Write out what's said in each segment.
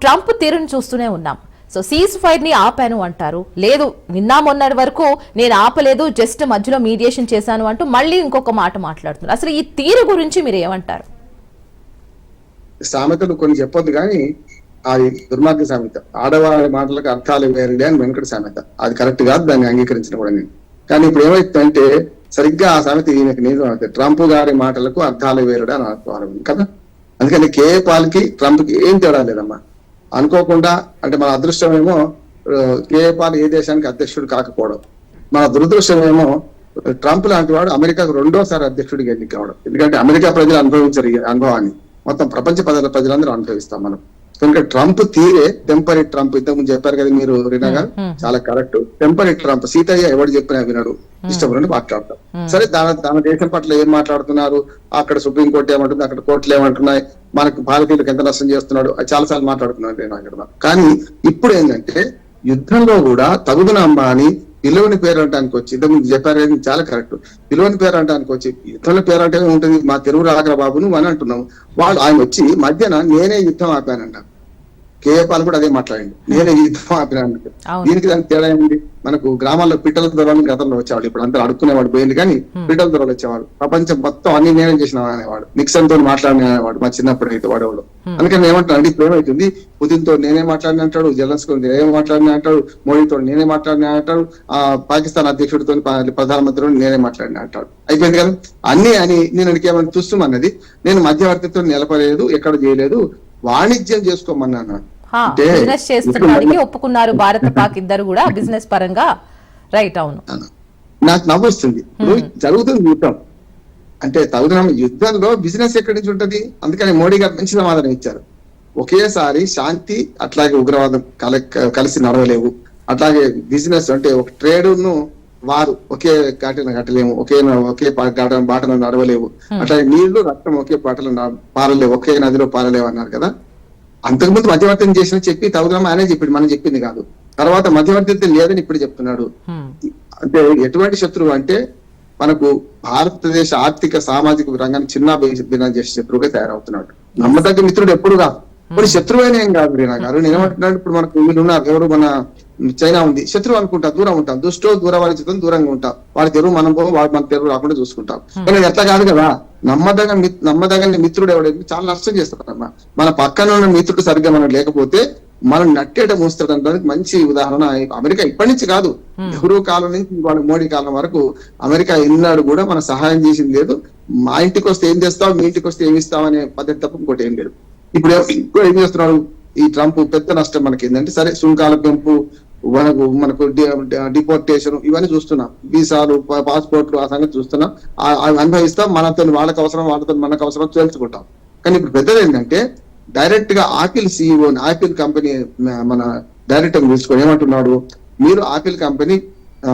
Trump తీరును చూస్తూనే ఉన్నాం. సో సీజ్ ఫైర్ని ఆపాను అంటారు. లేదు నిన్న మొన్నటి వరకు నేను ఆపలేదు జస్ట్ మధ్యలో మీడియేషన్ చేశాను అంటూ మళ్ళీ ఇంకొక మాట మాట్లాడుతున్నారు. అసలు ఈ తీరు గురించి మీరు ఏమంటారు? సామెతలు కొన్ని చెప్పొద్దు కానీ అది దుర్మార్గ సామెత. ఆడవారి మాటలకు అర్థాలు వేరండి అని వెంకట సామెత. అది కరెక్ట్ కాదు దాన్ని అంగీకరించిన కూడా నేను. కానీ ఇప్పుడు ఏమైతుందంటే సరిగ్గా ఆ సామెత ఈయనకి నిజం ట్రంప్ గారి మాటలకు అర్థాలు వేరుడు అని అనుకోవాలి కదా? అందుకని కే పాల్కి ట్రంప్కి ఏం తేడా లేదమ్మా? అనుకోకుండా అంటే మన అదృష్టం ఏమో ఏ దేశానికి అధ్యక్షుడు కాకపోవడం. మన దురదృష్టం ఏమో ట్రంప్ లాంటి వాడు అమెరికాకు రెండోసారి అధ్యక్షుడిగా ఎన్నికవడం. ఎందుకంటే అమెరికా ప్రజలు అనుభవించరు అనుభవాన్ని. మొత్తం ప్రపంచ ప్రజల ప్రజలందరూ అనుభవిస్తాం మనం. కనుక ట్రంప్ తీరే టెంపరీ ట్రంప్. ఇంతకుముందు చెప్పారు కదా మీరు రీనా గారు? చాలా కరెక్ట్. Temporary Trump. సీతయ్య ఎవడు చెప్పినా వినడు. ఇష్టపడి మాట్లాడతాం. సరే దాని తన దేశం పట్ల ఏం మాట్లాడుతున్నారు? అక్కడ సుప్రీం కోర్టు ఏమంటుంది? అక్కడ కోర్టులు ఏమంటున్నాయి? మనకు భారతీయులకు ఎంత నష్టం చేస్తున్నాడు? అది చాలా సార్లు మాట్లాడుతున్నాడు రీనా గారు కానీ ఇప్పుడు ఏంటంటే యుద్ధంలో కూడా తగుదున అమ్మ అని పిలువని పేరు అంటానికి వచ్చి ఇంతకుముందు చెప్పారు చాలా కరెక్ట్. పిలువని పేరు అంటానికి వచ్చి యుద్ధంలో పేరు అంటే ఉంటుంది. మా తెలుగు రాగర బాబు నువ్వు అని అంటున్నావు వాళ్ళు ఆయన వచ్చి మధ్యన నేనే యుద్ధం ఆపానంట. కేఏపాల్ కూడా అదే మాట్లాడండి నేనే యుద్ధం ఆపినాను. దీనికి దానికి తేడా ఏముంది? మనకు గ్రామాల్లో పిట్టల దొరలు గతంలో వచ్చేవాడు ఇప్పుడు అంతా అడుక్కునేవాడు పోయింది కానీ పిట్టల దొరలు వచ్చేవాడు. ప్రపంచం మొత్తం అన్ని నేనే చేసిన అనేవాడు. నిక్సన్తో మాట్లాడిన అనేవాడు. మా చిన్నప్పుడు అయితే వాడేవాడు. అందుకని ఏమంటాడు అంటే ఇప్పుడు ఏమైతుంది? పుతిన్తో నేనే మాట్లాడిన అంటాడు జలన్స్కో నేనే మాట్లాడిన అంటాడు మోడీతో నేనే మాట్లాడిన అంటాడు ఆ పాకిస్తాన్ అధ్యక్షుడితో ప్రధానమంత్రితో నేనే మాట్లాడిన అంటాడు. అయిపోయింది కదా? అన్ని అని నేను ఏమైనా చూస్తామన్నది నేను మధ్యవర్తిత్వం నిలపలేదు ఎక్కడ చేయలేదు. వాణిజ్యం చేసుకోమన్నాను? బిజినెస్ చేస్తున్నానికి ఒప్పుకున్నారు భారత్ పాక్ ఇద్దరు కూడా బిజినెస్ పరంగా. రైట్ అవును. నాకు నవ్వు వస్తుంది ఇప్పుడు జరుగుతుంది యుద్ధం. అంటే తగుదన యుద్ధంలో బిజినెస్ ఎక్కడి నుంచి ఉంటది? అందుకని మోడీ గారు మంచి సమాధానం ఇచ్చారు. ఒకేసారి శాంతి అట్లాగే ఉగ్రవాదం కల కలిసి నడవలేవు. అట్లాగే బిజినెస్ అంటే ఒక ట్రేడ్ను వారు ఒకే ఘాటిన కట్టలేము ఒకే ఒకే పా- ఘాట- బాటలో నడవలేవు. అట్లాగే నీళ్ళు రక్తం ఒకే బాటలో న- పారలేవు ఒకే నదిలో పారలేవు అన్నారు కదా. అంతకుముందు మధ్యవర్తం చేసిన చెప్పి తగుదనం ఆయనే చెప్పిండు మనం చెప్పింది కాదు. తర్వాత మధ్యవర్తిత్వం లేదని ఇప్పుడు చెప్తున్నాడు. హ్మ్. అంటే ఎటువంటి శత్రువు అంటే మనకు భారతదేశ ఆర్థిక సామాజిక రంగాన్ని చిన్న భిన్నం చేసే శత్రువుగా తయారవుతున్నాడు. నమ్మదగ్గ మిత్రుడు ఎప్పుడు కాదు. ఇప్పుడు శత్రువు అయినా ఏం కాదు రీనా గారు? నేను ఏమంటున్నాను ఇప్పుడు మనకు వీళ్ళు ఉన్నారు. ఎవరు మన చైనా ఉంది శత్రువు అనుకుంటా దూరం ఉంటాం దుష్టో దూరవారిచితం దూరంగా ఉంటాం. వాడి తెరువు మనం పోం వాడు మన తెరువు రాకుండా చూసుకుంటాం. కానీ ఎట్లా కాదు కదా నమ్మదగ నమ్మదగని మిత్రుడు ఎవడైతే చాలా నష్టం చేస్తాడమ్మా మన పక్కన ఉన్న మిత్రుడు సరిగ్గా మనం లేకపోతే మనం నట్టేట మూస్తాడు అనడానికి మంచి ఉదాహరణ అమెరికా ఇప్పటి నుంచి కాదు. నెహ్రూ కాలం నుంచి వాళ్ళ మోడీ కాలం వరకు అమెరికా ఎన్నాడు కూడా మన సహాయం చేసింది లేదు. మా ఇంటికి వస్తే ఏం చేస్తావు మీ ఇంటికి వస్తే ఏమి ఇస్తావు అనే పద్ధతి తప్ప ఇంకోటి ఏం లేదు. ఇప్పుడు ఏ- ఇంకో ఏం చేస్తున్నాడు ఈ ట్రంప్ పెద్ద నష్టం మనకి ఏంటంటే సరే సుంకాల పెంపు మనకు మనకు డిపోర్టేషన్ ఇవన్నీ చూస్తున్నాం. వీసాలు పాస్పోర్ట్లు ఆ సంగతి చూస్తున్నాం. అవి అనుభవిస్తాం మనతో వాళ్ళకి అవసరం వాళ్ళతో మనకు అవసరం తెలుసుకుంటాం కానీ ఇప్పుడు పెద్దది ఏంటంటే డైరెక్ట్గా ఆపిల్ సిఇఓ ఆపిల్ కంపెనీ మన డైరెక్టర్ పిలుచుకొని ఏమంటున్నాడు? మీరు ఆపిల్ కంపెనీ ఆ,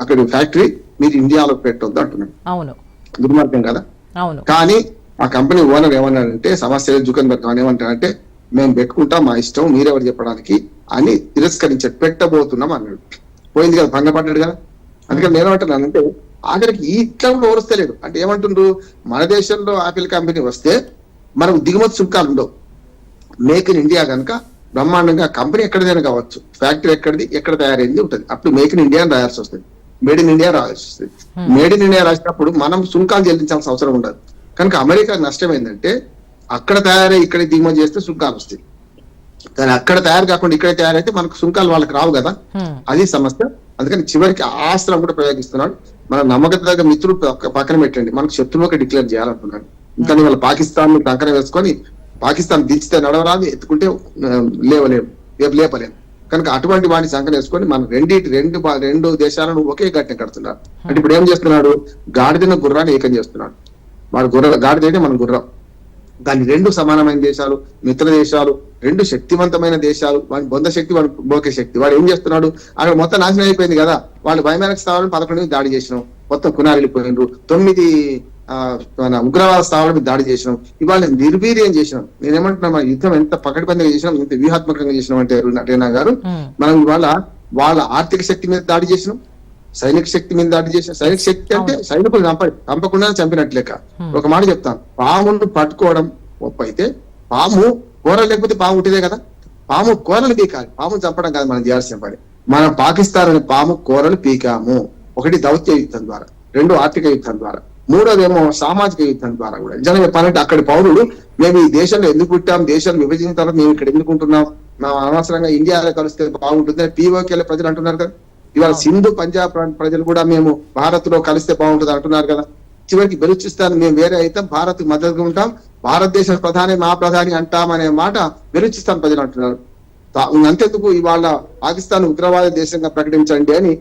అక్కడ ఫ్యాక్టరీ మీరు ఇండియాలో పెట్టొద్దు అంటున్నాడు. అవును. దుర్మార్గం కదా? అవును. కానీ ఆ కంపెనీ ఓనర్ ఏమన్నాడంటే సమస్య జుకన్బర్గ్ అని ఏమంటాడంటే మేము పెట్టుకుంటాం మా ఇష్టం మీరెవరు చెప్పడానికి? అని తిరస్కరించాడు. పెట్టబోతున్నాం అన్నాడు. పోయింది కదా భంగపడ్డాడు కదా. అందుకని నేను ఏమంటున్నానంటే ఆఖరికి ఈ ఇట్లా ఓరుస్తలేడు అంటే ఏమంటుండ్రు? మన దేశంలో ఆపిల్ కంపెనీ వస్తే మనకు దిగుమతి సుంకాలు ఉండవు. మేక్ ఇన్ ఇండియా కనుక బ్రహ్మాండంగా కంపెనీ ఎక్కడిదైనా కావచ్చు. ఫ్యాక్టరీ ఎక్కడిది? ఎక్కడ తయారైంది ఉంటుంది. అప్పుడు మేక్ ఇన్ ఇండియా అని రాయాల్సి వస్తుంది. మేడ్ ఇన్ ఇండియా రాయాల్సి వస్తుంది. మేడ్ ఇన్ ఇండియా రాసినప్పుడు మనం సుంకాలు చెల్లించాల్సిన అవసరం ఉండదు. కనుక అమెరికా నష్టం ఏంటంటే అక్కడ తయారై ఇక్కడ దిగుమతి చేస్తే సుంకాలు వస్తాయి. కానీ అక్కడ తయారు కాకుండా ఇక్కడే తయారైతే మనకు సుంకాలు వాళ్ళకి రావు కదా. అది సమస్య. అందుకని చివరికి ఆ అస్త్రం కూడా ప్రయోగిస్తున్నాడు. మన నమ్మకదగ్గ మిత్రుడు పక్క- పక్కన పెట్టండి. మనకు శత్రువుగా డిక్లేర్ చేయాలనుకున్నాడు. ఇంకా వాళ్ళ పాకిస్తాన్ పక్కన వేసుకొని పాకిస్తాన్ దించితే నడవరాదు ఎత్తుకుంటే లేవలేము రేపు లేపలేము కనుక అటువంటి వాడిని సంకన వేసుకొని మనం రెండింటి రెండు రెండు దేశాలను ఒకే గట్టిన కడుతున్నారు. అంటే ఇప్పుడు ఏం చేస్తున్నాడు? గాడిదన గుర్రాన్ని ఏకం చేస్తున్నాడు. వాడు గుర్ర గాడిద అయితే మన గుర్రం. దాని రెండు సమానమైన దేశాలు మిత్ర దేశాలు రెండు శక్తివంతమైన దేశాలు వాడి బొంద శక్తి వాడి బోకే శక్తి. వాడు ఏం చేస్తున్నాడు? అక్కడ మొత్తం నాశనం అయిపోయింది కదా. వాళ్ళు భయమైన స్థావరం పదకొండు దాడి చేసినాం. మొత్తం కునారు వెళ్ళిపోయినారు. తొమ్మిది ఆ, మన ఉగ్రవాద స్థావరం మీద దాడి చేసినాం. ఇవాళ నిర్వీర్యం చేసినాం. నేనేమంటున్నా మన యుద్ధం ఎంత పకడ్బందీగా చేసినాం ఎంత వ్యూహాత్మకంగా చేసినాం అంటే రేనా గారు. మనం ఇవాళ వాళ్ళ ఆర్థిక శక్తి మీద దాడి చేసినాం. సైనిక శక్తి మీద దాడి చేసిన సైనిక శక్తి అంటే సైనికులు చంప చంపకుండా చంపినట్లు లెక్క ఒక మాట చెప్తాను. పామును పట్టుకోవడం గొప్ప అయితే పాము కూర లేకపోతే పాము ఉంటేదే కదా. పాము కూరలు పీకాలి. పాము చంపడం కాదు మనం చేయాల్సిన పని. మనం పాకిస్తాన్ అనే పాము కూరలు పీకాము. ఒకటి దౌత్య యుద్ధం ద్వారా రెండు ఆర్థిక యుద్ధం ద్వారా మూడోదేమో సామాజిక యుద్ధం ద్వారా కూడా. నిజంగా చెప్పాలంటే అక్కడి పౌరుడు మేము ఈ దేశంలో ఎందుకు పుట్టాం? దేశం విభజించిన తర్వాత మేము ఇక్కడ ఎందుకుంటున్నాం మేము అనవసరంగా ఇండియాలో కలిస్తే బాగుంటుంది పీఓకేల ప్రజలు అంటున్నారు కదా. ఇవాళ సింధు పంజాబ్ ప్రాంత ప్రజలు కూడా మేము భారత్లో కలిస్తే బాగుంటుంది అంటున్నారు కదా. చివరికి బెలూచిస్తాన్ మేము వేరే అయితే భారత్ మద్దతుగా ఉంటాం భారతదేశ ప్రధాని మా ప్రధాని అంటాం అనే మాట బెలూచిస్తాన్ ప్రజలు అంటున్నారు. అంతెందుకు ఇవాళ పాకిస్తాన్ ఉగ్రవాద దేశంగా ప్రకటించండి అని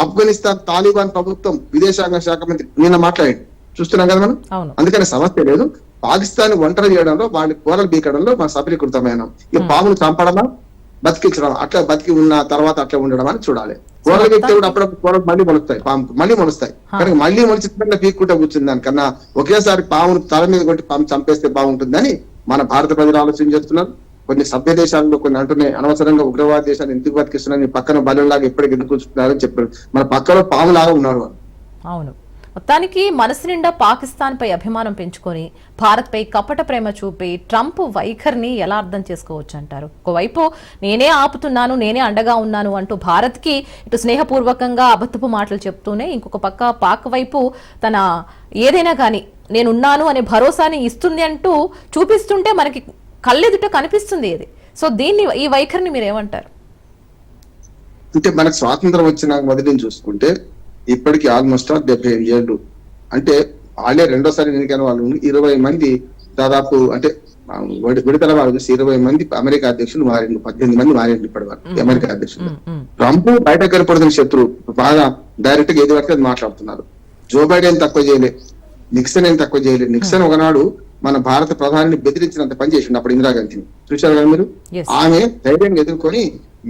ఆఫ్ఘనిస్తాన్ తాలిబాన్ ప్రభుత్వం విదేశాంగ శాఖ మంత్రి నిన్న మాట్లాడింది చూస్తున్నాం కదా మనం? అందుకని సమస్య లేదు. పాకిస్తాన్ ఒంటరి చేయడంలో వాళ్ళ కూరలు బీకడంలో మనం సఫలీకృతమైన ఈ పాములు చంపడమా? బతికించడం అట్లా బతికి ఉన్న తర్వాత అట్లా ఉండడం అని చూడాలి. బీక్తే కూడా అప్పుడప్పుడు కూరలు మళ్ళీ మొలుస్తాయి పాముకు మళ్ళీ మొలుస్తాయి. కానీ మళ్ళీ మొలిచి పీక్కుంటే కూర్చుంది దానికన్నా ఒకేసారి పామును తల మీద కొట్టి పాము చంపేస్తే బాగుంటుందని మన భారత ప్రజలు ఆలోచన చేస్తున్నారు. కొన్ని సభ్య దేశాల్లో కొన్ని అంటున్నాయి అనవసరంగా ఉగ్రవాద దేశాన్ని ఎందుకు బతికిస్తున్నారు నీ పక్కన బలంలాగా ఎప్పటికి ఎందుకు కూర్చుంటున్నారని చెప్పారు. మన పక్కలో పాములాగా ఉన్నారు అవును. మొత్తానికి మనసు నిండా పాకిస్తాన్పై అభిమానం పెంచుకొని భారత్పై కపట ప్రేమ చూపి ట్రంప్ వైఖరిని ఎలా అర్థం చేసుకోవచ్చు అంటారు ఒకవైపు నేనే ఆపుతున్నాను నేనే అండగా ఉన్నాను అంటూ భారత్కి ఇటు స్నేహపూర్వకంగా అబద్ధపు మాటలు చెప్తూనే ఇంకొక పక్క పాక్ వైపు తన ఏదైనా కానీ నేనున్నాను అనే భరోసాని ఇస్తుంది అంటూ చూపిస్తుంటే మనకి కళ్ళెదుట కనిపిస్తుంది ఇది. సో దీన్ని ఈ వైఖరిని మీరు ఏమంటారు అంటే మనకు స్వాతంత్రం వచ్చిన మొదటి చూసుకుంటే ఇప్పటికి ఆల్మోస్ట్ డెబ్బై ఏళ్ళు. అంటే వాళ్ళే రెండోసారి ఎన్నికైన వాళ్ళు ఇరవై మంది దాదాపు అంటే విడతల వాళ్ళు ఇరవై మంది అమెరికా అధ్యక్షులు మారిండు పద్దెనిమిది మంది మారిండు ఇప్పటి వరకు అమెరికా అధ్యక్షులు. ట్రంప్ బయట కనపడుతున్న శత్రువు బాగా డైరెక్ట్గా ఏది వరకు అది మాట్లాడుతున్నారు. జో బైడెన్ తక్కువ చేయలే నిక్సన్ ఏం తక్కువ చేయలేదు నిక్సన్ ఒకనాడు మన భారత ప్రధానిని బెదిరించినంత పని చేసిండు అప్పుడు ఇందిరాగాంధీని చూశారు కదా మీరు. ఆమె ధైర్యంగా ఎదుర్కొని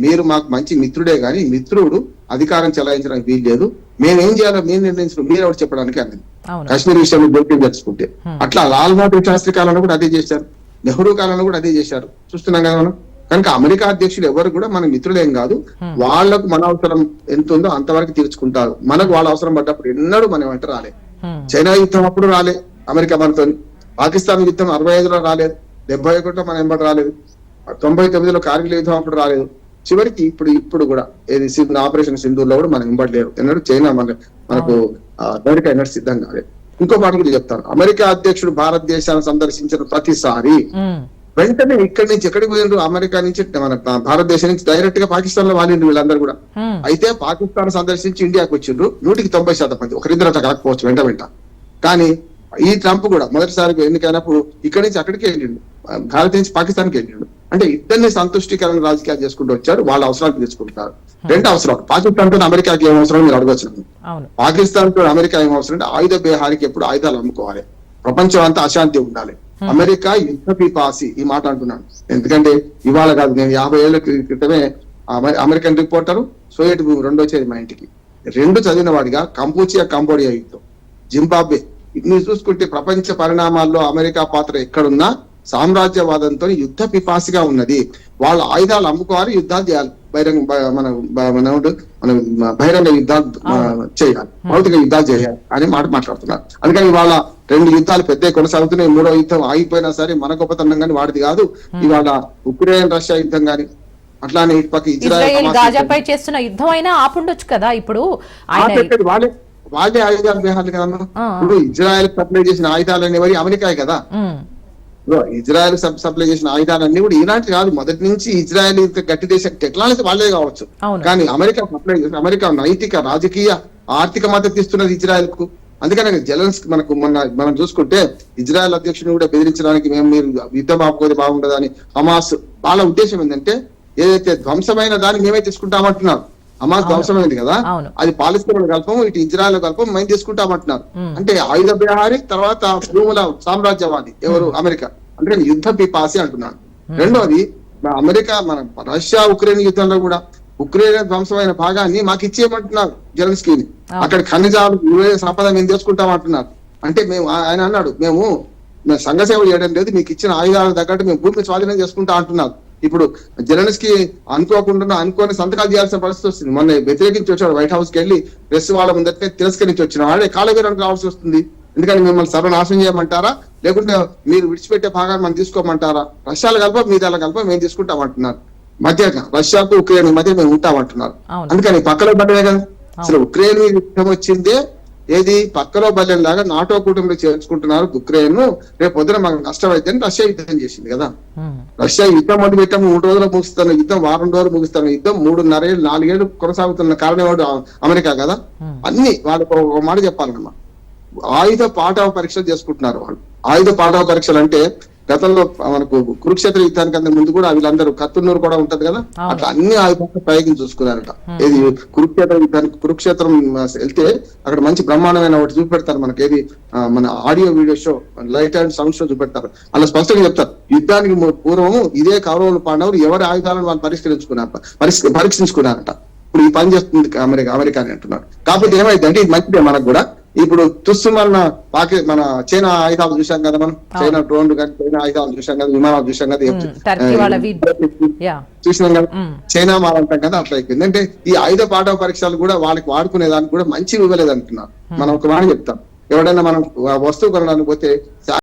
మీరు మాకు మంచి మిత్రుడే గాని మిత్రుడు అధికారం చెలాయించడానికి వీలు లేదు. మేమేం చేయాలో మేము నిర్ణయించుకో మీరు ఎవరు చెప్పడానికి అన్నది కాశ్మీర్ విషయంలో జోక్యం తెచ్చుకుంటే. అట్లా లాల్ బహదూర్ శాస్త్రి కాలంలో కూడా అదే చేశారు. నెహ్రూ కాలంలో కూడా అదే చేశారు. చూస్తున్నాం కదా మనం. కనుక అమెరికా అధ్యక్షులు ఎవరు కూడా మన మిత్రులేం కాదు. వాళ్ళకు మన అవసరం ఎంత ఉందో అంతవరకు తీర్చుకుంటారు. మనకు వాళ్ళ అవసరం పడ్డప్పుడు ఎన్నడూ మనం వెంట రాలే. చైనా యుద్ధం అప్పుడు రాలే. అమెరికా మనతో పాకిస్తాన్ యుద్ధం అరవై ఐదులో రాలేదు. డెబ్బై ఒకటిలో మన ఎంబడి రాలేదు. తొంభై తొమ్మిదిలో కార్గిల్ యుద్ధం అప్పుడు రాలేదు. చివరికి ఇప్పుడు ఇప్పుడు కూడా ఏది సింధు ఆపరేషన్ సింధూర్లో కూడా మనం లేరు. ఎన్నడూ చైనా మన మనకు అమెరికా ఎన్నడూ సిద్ధం కాలేదు ఇంకో మాట కూడా చెప్తాను. అమెరికా అధ్యక్షుడు భారతదేశాన్ని సందర్శించిన ప్రతిసారి వెంటనే ఇక్కడి నుంచి ఎక్కడికి పోయిండ్రు అమెరికా నుంచి మన భారతదేశం నుంచి డైరెక్ట్గా పాకిస్తాన్లో వాలిండ్రు వీళ్ళందరూ కూడా. అయితే పాకిస్తాన్ సందర్శించి ఇండియాకి వచ్చిండ్రు. నూటికి తొంభై శాతం మంది. ఒకరిద్దరు అట్లా కాకపోవచ్చు వెంట వెంట. కానీ ఈ ట్రంప్ కూడా మొదటిసారి ఎన్నికైనప్పుడు ఇక్కడి నుంచి అక్కడికి వెళ్ళిండు. భారత్ నుంచి పాకిస్తాన్కి వెళ్ళిండు. అంటే ఇద్దరిని సంతుష్టికరణ రాజకీయాలు చేసుకుంటూ వచ్చారు వాళ్ళ అవసరాలు తీర్చుకుంటారు. రెండు అవసరాలు పాకిస్తాన్తో అమెరికాకి ఏం అవసరం మీరు అడగచ్చు. పాకిస్తాన్తో అమెరికా ఏం అవసరం అంటే ఆయుధ బేహారికి ఎప్పుడు ఆయుధాలు అమ్ముకోవాలి. ప్రపంచం అంతా అశాంతి ఉండాలి. అమెరికా యుద్ధ పిపాసి ఈ మాట అంటున్నాను ఎందుకంటే ఇవాళ కాదు నేను యాభై ఏళ్ళ క్రి- క్రితమే అమె- అమెరికన్ రిపోర్టర్ సోవియట్ భూమి రెండో వచ్చేది మా ఇంటికి. రెండు చదివిన వాడిగా కంపూచియా కంబోడియా యుద్ధం. జింబాబ్వే. ఇన్ని చూసుకుంటే ప్రపంచ పరిణామాల్లో అమెరికా పాత్ర ఎక్కడున్నా సామ్రాజ్యవాదంతో యుద్ధ పిపాసిగా ఉన్నది. వాళ్ళ ఆయుధాలు అమ్ముకోవాలి యుద్ధాలు చేయాలి. బహిరంగ మన మన బహిరంగ యుద్ధాలు చేయాలి. భౌతిక యుద్ధాలు చేయాలి అని మాట మాట్లాడుతున్నారు. అందుకని ఇవాళ రెండు యుద్ధాలు పెద్ద కొనసాగుతున్నాయి. మూడో యుద్ధం ఆగిపోయినా సరే మన గొప్పతనం కానీ వాడిది కాదు. ఇవాళ ఉక్రెయిన్ రష్యా యుద్ధం కానీ అట్లానే ఇటు పక్క ఇజ్రాయెల్ గాజాపై చేస్తున్న యుద్ధం అయినా ఆపుండొచ్చు కదా ఇప్పుడు? వాళ్ళే. వాళ్ళే ఆయుధాలు కదా. ఇప్పుడు ఇజ్రాయెల్ సప్లై చేసిన ఆయుధాలు అనేవి అమెరికా కదా ఇజ్రాయెల్ సప్- సప్లై చేసిన ఆయుధాలన్నీ కూడా ఈనాటి కాదు మొదటి నుంచి ఇజ్రాయెల్ గట్టి దేశం టెక్నాలజీ వాళ్ళే కావచ్చు. కానీ అమెరికా సప్లై చేసిన అమెరికా నైతిక రాజకీయ ఆర్థిక మద్దతు ఇస్తున్నది ఇజ్రాయెల్కు అందుకని జెలెన్స్ మనకు మొన్న మనం చూసుకుంటే ఇజ్రాయెల్ అధ్యక్షుని కూడా బెదిరించడానికి మేము మీరు యుద్ధం ఆపుకోతే బాగుండదని హమాస్ వాళ్ళ ఉద్దేశం ఏంటంటే ఏదైతే ధ్వంసమైన దాన్ని మేమే తీసుకుంటామంటున్నారు. హమాస్ ధ్వంసమైంది కదా. అది పాలిస్తీన్ కల్పం ఇటు ఇజ్రాయెల్ కల్పం మేము తీసుకుంటామంటున్నారు. అంటే ఆయుధ బిహారీ తర్వాత భూముల సామ్రాజ్యవాది ఎవరు? అమెరికా. అంటే యుద్ధ పిపాసి అంటున్నాను రెండోది అమెరికా మన రష్యా ఉక్రెయిన్ యుద్ధంలో కూడా ఉక్రెయిన్ ధ్వంసమైన భాగాన్ని మాకు ఇచ్చేయమంటున్నారు జెలెన్స్కీని. అక్కడ ఖనిజాలు సంపద మేము తీసుకుంటామంటున్నారు. అంటే మేము ఆయన అన్నాడు మేము మేము సంఘ సేవ చేయడం లేదు మీకు ఇచ్చిన ఆయుధాలకు తగ్గట్టు మేము భూమిని స్వాధీనం చేసుకుంటా అంటున్నారు. ఇప్పుడు జెలెన్స్కి అనుకోకుండా అనుకోని సంతకాలు చేయాల్సిన పరిస్థితి వస్తుంది. మొన్న వ్యతిరేకించి వచ్చాడు వైట్ హౌస్కి వెళ్ళి ప్రెస్ వాళ్ళ ముందటే తిరస్కరించి వచ్చిన వాడే కాలవీరానికి రావాల్సి వస్తుంది. ఎందుకంటే మిమ్మల్ని సర్వనాశనం చేయమంటారా? లేకుంటే మీరు విడిచిపెట్టే భాగాన్ని మనం తీసుకోమంటారా? రష్యాలు కలప మీద కలప మేము తీసుకుంటామంటున్నారు మధ్య రష్యాకు ఉక్రెయిన్ మధ్య మేము ఉంటామంటున్నారు. అందుకని పక్కలో బల్లే కదా అసలు ఉక్రెయిన్ యుద్ధం వచ్చిందే ఏది? పక్కలో బల్లెం లాగా నాటో కూటమిలో చేర్చుకుంటున్నారు ఉక్రెయిన్ రేపు పొద్దున మాకు నష్టం అయితేనే రష్యా యుద్ధం చేసింది కదా. రష్యా యుద్ధం మొదలు పెట్టాము మూడు రోజులు ముగిస్తాను యుద్ధం వారం రోజులు ముగిస్తాను యుద్ధం మూడున్నర ఏళ్ళు నాలుగేళ్ళు కొనసాగుతున్న కారణం అమెరికా కదా. అన్ని వాళ్ళకి ఒక మాట చెప్పాలన్నమా ఆయుధ పాఠవ పరీక్షలు చేసుకుంటున్నారు వాళ్ళు. ఆయుధ పాఠవ పరీక్షలు అంటే గతంలో మనకు కురుక్షేత్ర యుద్ధానికి అంత ముందు కూడా వీళ్ళందరూ కత్తున్నూరు కూడా ఉంటది కదా. అట్లా అన్ని ఆయుధాలు ప్రయోగం చూసుకున్నారట. ఏది కురుక్షేత్ర యుద్ధానికి కురుక్షేత్రం వెళ్తే అక్కడ మంచి బ్రహ్మాండమైన ఒకటి చూపెడతారు మనకి. ఏది మన audio video show light and sound show చూపెడతారు. అలా స్పష్టంగా చెప్తారు. యుద్ధానికి పూర్వము ఇదే కౌరవులు పాండవులు ఎవరి ఆయుధాలను వాళ్ళు పరిష్కరించుకున్నారు పరిష్క- పరీక్షించుకున్నారట. ఇప్పుడు ఈ పని చేస్తుంది అమెరికా అమెరికా అని అంటున్నారు. కాకపోతే ఏమైంది అంటే ఇది మంచిదే మనకు కూడా. ఇప్పుడు తుస్సుమన్న పాకి మన చైనా ఆయుధాలు చూసాం కదా మనం? చైనా డ్రోన్లు కానీ చైనా ఆయుధాలు చూసాం కదా విమానాలు చూసాం కదా చూసినాం కదా? చైనా మాల్ అంటాం కదా అట్లా అయిపోయింది. అంటే ఈ ఆయుధ పాఠవ పరీక్షలు కూడా వాళ్ళకి వాడుకునే దానికి కూడా మంచి ఇవ్వలేదు అంటున్నారు మనం ఒక మాట చెప్తాం. ఎవడైనా మనం వస్తువు కొనడానికి పోతే